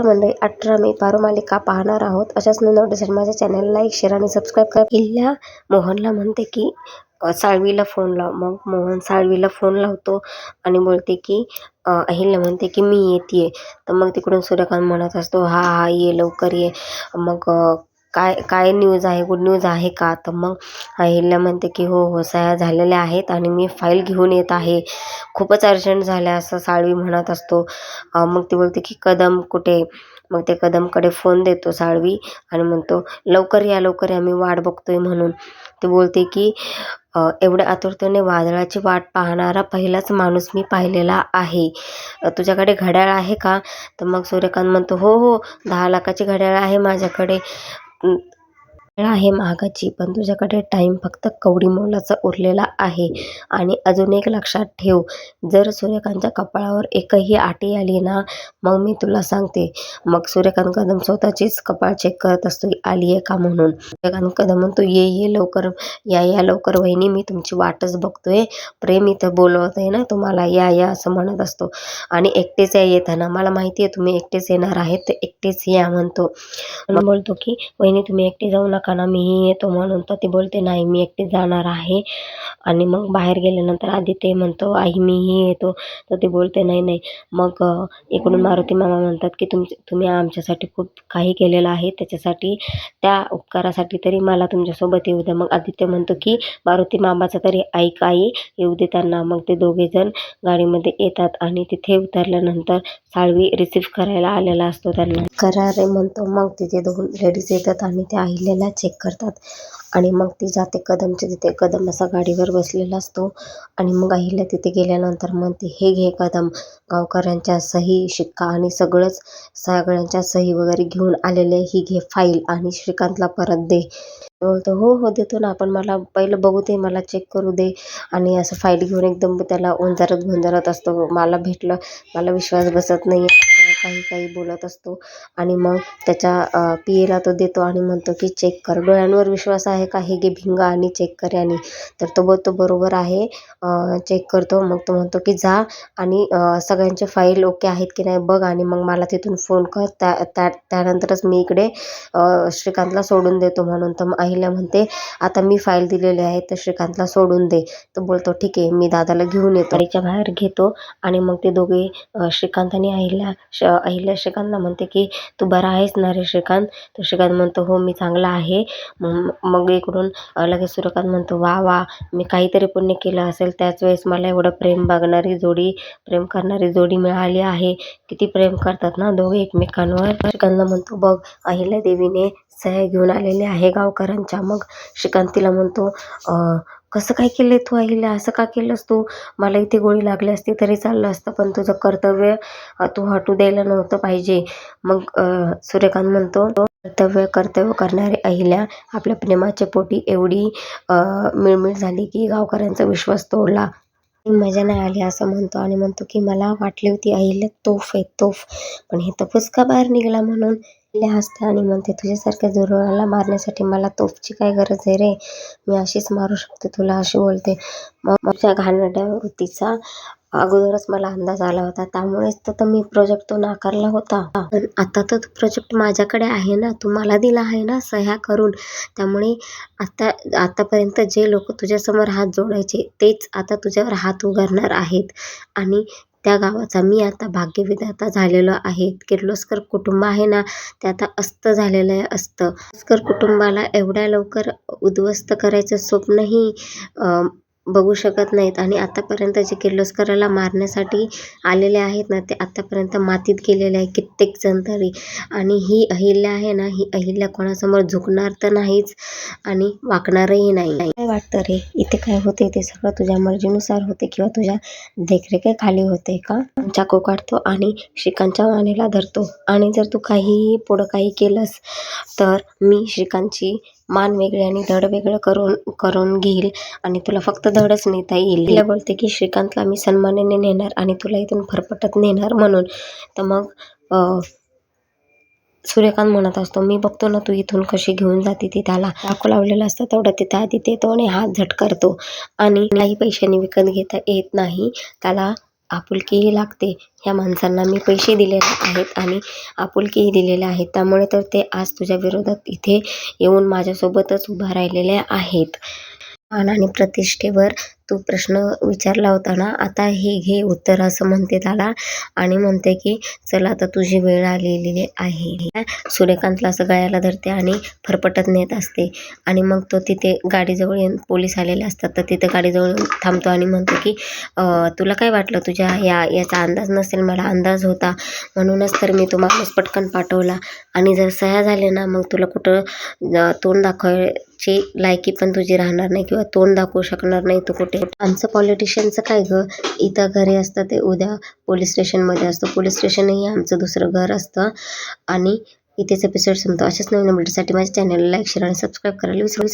नमस्कार मंडळी अठरा मे पारो मालिका पाहणार आहोत. अशाच नोटिफिकेशन माझ्या चॅनलला लाईक शेअर आणि सबस्क्राईब करा. इल्ला मोहनला म्हणते की साळवीला फोन लाव. मग मोहन साळवीला फोन लावतो आणि बोलते की अहिल्या म्हणते की मी येते तर मग तिकडून सूर्यकांत म्हणत असतो हा हा ये लवकर ये. मग काय काय न्यूज आहे गुड न्यूज आहे का? तर मग अहिल्या म्हणते की हो हो सह्या झालेल्या आहेत आणि मी फाईल घेऊन येत आहे. खूपच अर्जंट झालं असं साळवी म्हणत असतो. मग ती बोलते की कदम कुठे? मग ते कदमकडे फोन देतो साळवी आणि म्हणतो लवकर या लवकर या मी वाट बघतोय म्हणून. ती बोलते की एवढ्या आतुरतेने वादळाची वाट पाहणारा पहिलाच माणूस मी पाहिलेला आहे. तुझ्याकडे घड्याळ आहे का? तर मग सूर्यकांत म्हणतो हो हो दहा लाखाची घड्याळ आहे माझ्याकडे. important. आहे महागाची. पण तुझ्याकडे टाईम फक्त कवडी मोलाचा उरलेला आहे. आणि अजून एक लक्षात ठेव जर सूर्यकांतच्या कपाळावर एकही आटी आली ना मग मी तुला सांगते. मग सूर्यकांत कदम स्वतःचीच कपाळ चेक करत असतो आली आहे का म्हणून? सूर्यकांत कदम म्हणतो ये ये लवकर या या लवकर वहिनी मी तुमची वाटच बघतोय. प्रेम इथं बोलवत आहे ना तुम्हाला या या असं म्हणत असतो. आणि एकटेच या येताना मला माहिती आहे तुम्ही एकटेच येणार आहेत तर एकटेच या म्हणतो. बोलतो की वहिनी तुम्ही एकटे जाऊ नका ना मीही येतो म्हणून तर ती बोलते नाही मी एकटी जाणार आहे. आणि मग बाहेर गेल्यानंतर आधी ते म्हणतो आई मीही येतो. तर ती बोलते नाही नाही. मग इकडून मारुती मामा म्हणतात की तुमचे तुम्ही आमच्यासाठी खूप काही केलेलं आहे. त्याच्यासाठी त्या उपकारासाठी तरी मला तुमच्यासोबत येऊ द्या. मग आदित्य म्हणतो की मारुती मामाचा तरी ऐक आई येऊ दे त्यांना. मग ते दोघेजण गाडीमध्ये येतात आणि तिथे उतरल्यानंतर साळवी रिसिव्ह करायला आलेला असतो त्यांना. करा रे म्हणतो. मग तिथे दोन लेडीज येतात आणि त्या अहिल्याला चेक करतात. आणि मग ती जाते कदमच्या तिथे कदम असा गाडीवर बसलेला असतो. आणि मग अहिल्या तिथे गेल्यानंतर म्हणते हे घे कदम. गावकऱ्यांच्या सही शिक्का आणि सगळंच सगळ्यांच्या सही वगैरे घेऊन आलेले ही घे फाईल आणि श्रीकांतला परत दे. बोलतो हो हो देतो ना आपण मला पहिलं बघू दे मला चेक करू दे. आणि असं फाईल घेऊन एकदम त्याला ओंजारत गुंजारत असतो. मला भेटलं मला विश्वास बसत नाही काही काही बोलत असतो. आणि मग त्याच्या पी एला तो देतो आणि म्हणतो की चेक कर डोळ्यांवर विश्वास आहे का? हे घे भिंगा आणि चेक कर आणि तर तो बोलतो बरोबर आहे. चेक करतो. मग तो म्हणतो की जा आणि सगळ्यांचे फाईल ओके आहेत की नाही बघ आणि मग मला तिथून फोन कर. त्या त्या त्यानंतरच मी इकडे श्रीकांतला सोडून देतो. म्हणून तर मग म्हणते आता मी फाईल दिलेली आहे तर श्रीकांतला सोडून दे. तो बोलतो ठीक आहे मी दादाला घेऊन येतो. गाडीच्या बाहेर घेतो आणि मग ते दोघे श्रीकांत आणि अहिल्या श अहिल्या श्रीकांतला म्हणते की तू बरा आहेस ना रे श्रीकांत? तर श्रीकांत म्हणतो हो मी चांगला आहे. मग मग इकडून लगेच सूर्यकांत म्हणतो वा वा मी काहीतरी पुण्य केलं असेल त्याच वेळेस मला एवढं प्रेम बघणारी जोडी प्रेम करणारी जोडी मिळाली आहे. किती प्रेम करतात ना दोघे एकमेकांवर. श्रीकांतला म्हणतो बघ अहिल्या देवीने सह्या घेऊन आलेले आहे त्यांच्या मग श्रीकांत तिला म्हणतो कसं काय केलं तू अहिल्या असं का केलंस तू? मला इथे गोळी लागली असती तरी चाललं असतं पण तुझं कर्तव्य तू हटू द्यायला नव्हतं पाहिजे. मग सूर्यकांत म्हणतो कर्तव्य कर्तव्य करणारी अहिल्या आपल्या प्रेमाच्या पोटी एवढी मिळमिळ झाली की गावकऱ्यांचा विश्वास तोडला. मजा नाही आली असं म्हणतो आणि म्हणतो की मला वाटली होती अहिल्या तोफ आहे तोफ. पण हे तोफच का बाहेर निघाला म्हणून? हसते आणि म्हणते तुझ्यासारख्या जोराला मारण्यासाठी मला तोफची काय गरज आहे रे? मी अशीच मारू शकते तुला अशी बोलते. मग माझ्या घाणेरड्या वृत्तीचा अगोदरच मला अंदाज आला होता. त्यामुळेच तर तर मी प्रोजेक्ट तो नाकारला होता. पण आता तर प्रोजेक्ट माझ्याकडे आहे ना. तू मला दिला आहे ना सह्या करून. त्यामुळे आता आतापर्यंत जे लोक तुझ्यासमोर हात जोडायचे तेच आता तुझ्यावर हात उगारणार आहेत. आणि त्या गावाचा. मी आता भाग्यविधाता झालेलो आहे. किर्लोस्कर कुटुंब आहे ना ते आता अस्त झालेलं आहे अस्त. किर्लोस्कर कुटुंबाला एवढ्या लवकर उद्ध्वस्त करायचं स्वप्नही बघू शकत नाहीत. आणि आतापर्यंत जे किर्लोस्कराला मारण्यासाठी आलेले आहेत ना ते आतापर्यंत मातीत गेलेले आहे कित्येक जण तरी. आणि ही अहिल्या आहे ना ही अहिल्या कोणासमोर झुकणार तर नाहीच आणि वाकणारही नाही. काय वाटतं रे? इथे काय होते ते सगळं तुझ्या मर्जीनुसार होते किंवा तुझ्या देखरेखीखाली होते का? चाकू काढतो आणि श्रीकांतच्या मानेला धरतो. आणि जर तू काहीही पुढं काही केलंस तर मी श्रीकांतची मान वेगळे आणि धड वेगळं करून करून घेईल. आणि तुला फक्त धडच नेता येईल. तिला बोलते की श्रीकांतला मी सन्मानाने नेणार आणि तुला इथून फरफटत नेणार म्हणून. तर मग सूर्यकांत म्हणत असतो मी बघतो ना तू इथून कशी घेऊन जाते ती त्याला. टाकू लावलेलं असतं तेवढं तिथं आधी येतो आणि हात झटकारतो. आणि काही पैशांनी विकत घेता येत नाही. त्याला आपुलकीही लागते. ह्या माणसांना मी पैसे दिलेले आहेत आणि आपुलकीही दिलेले आहेत. त्यामुळे तर ते आज तुझ्या विरोधात इथे येऊन माझ्यासोबतच उभा राहिलेले आहेत. मान आणि प्रतिष्ठेवर तू प्रश्न विचारला होता ना आता हे घे उत्तर असं म्हणते त्याला आणि म्हणते की चल आता तुझी वेळ आलेली आहे. सूर्यकांतला असं गळ्याला धरते आणि फरफटत नेत असते आणि मग तो तिथे गाडीजवळ येऊन पोलीस आलेले असतात तर तिथे गाडीजवळ येऊन थांबतो आणि म्हणतो की तुला काय वाटलं? तुझ्या या याचा अंदाज नसेल मला अंदाज होता. म्हणूनच तर मी तो माणूस पटकन पाठवला आणि जर सह्या झाले ना मग तुला कुठं तोंड दाखवायची लायकी पण तुझी राहणार नाही किंवा तोंड दाखवू शकणार नाही तू कुठे आमचं पॉलिटिशियनचं काय ग? इथं घरी असतं ते उद्या पोलीस स्टेशनमध्ये असतं. पोलीस स्टेशनही आमचं दुसरं घर असतं. आणि इथेच एपिसोड संपतो. अशाच नवीन अपडेटसाठी माझ्या चॅनलला लाईक शेअर आणि सबस्क्राईब करायला विसरू